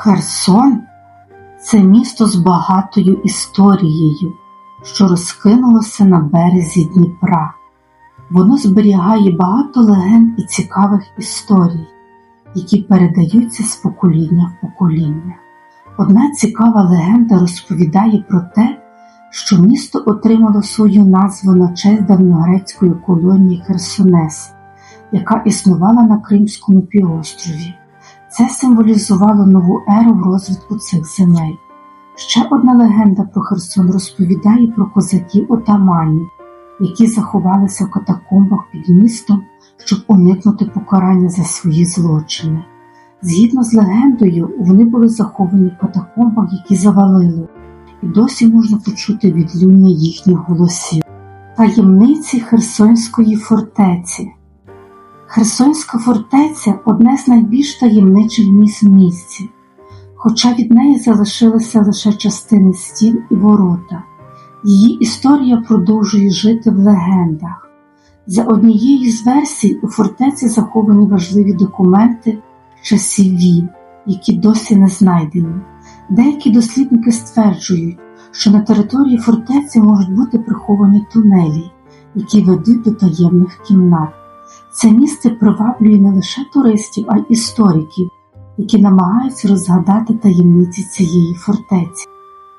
Херсон це місто з багатою історією, що розкинулося на березі Дніпра. Воно зберігає багато легенд і цікавих історій, які передаються з покоління в покоління. Одна цікава легенда розповідає про те, що місто отримало свою назву на честь давньогрецької колонії Херсонес, яка існувала на Кримському півострові. Це символізувало нову еру в розвитку цих земель. Ще одна легенда про Херсон розповідає про козаків отаманів, які заховалися в катакомбах під містом, щоб уникнути покарання за свої злочини. Згідно з легендою, вони були заховані в катакомбах, які завалили, і досі можна почути відлуння їхніх голосів. Таємниці Херсонської фортеці. Херсонська фортеця одне з найбільш таємничих місць в місті, хоча від неї залишилися лише частини стін і ворота. Її історія продовжує жити в легендах. За однією з версій, у фортеці заховані важливі документи часів війн, які досі не знайдені. Деякі дослідники стверджують, що на території фортеці можуть бути приховані тунелі, які ведуть до таємних кімнат. Це місце приваблює не лише туристів, а й істориків, які намагаються розгадати таємниці цієї фортеці.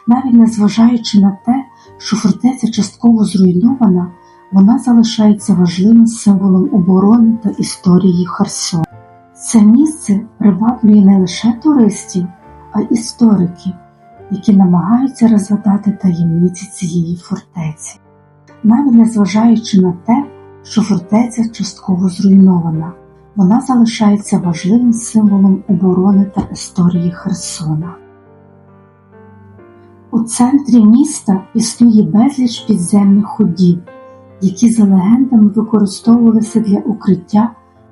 Навіть незважаючи на те, що фортеця частково зруйнована, вона залишається важливим символом оборони та історії Херсону. Це місце приваблює не лише туристів, а й істориків, які намагаються розгадати таємниці цієї фортеці. Навіть незважаючи на те, що фортеця частково зруйнована, вона залишається важливим символом оборони та історії Херсона. У центрі міста існує безліч підземних ходів, які за легендами використовувалися для укриття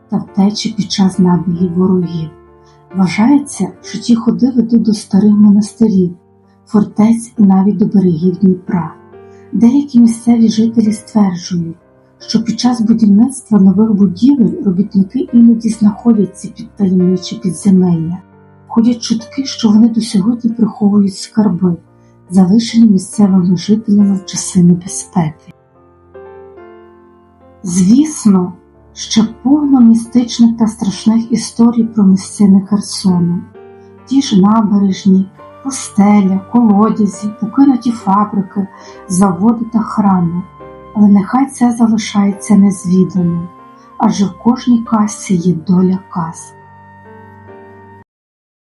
та втечі під час набігів ворогів. Вважається, що ті ходи ведуть до старих монастирів, фортець і навіть до берегів Дніпра. Деякі місцеві жителі стверджують, що під час будівництва нових будівель робітники іноді знаходяться під таємничі підземелля. Ходять чутки, що вони до сьогодні приховують скарби, залишені місцевими жителями в часи небезпеки. Звісно, ще повно містичних та страшних історій про місцини Херсону, ті ж набережні, пустеля, колодязі, покинуті фабрики, заводи та храми але нехай це залишається незвіданим, адже в кожній касі є доля каз.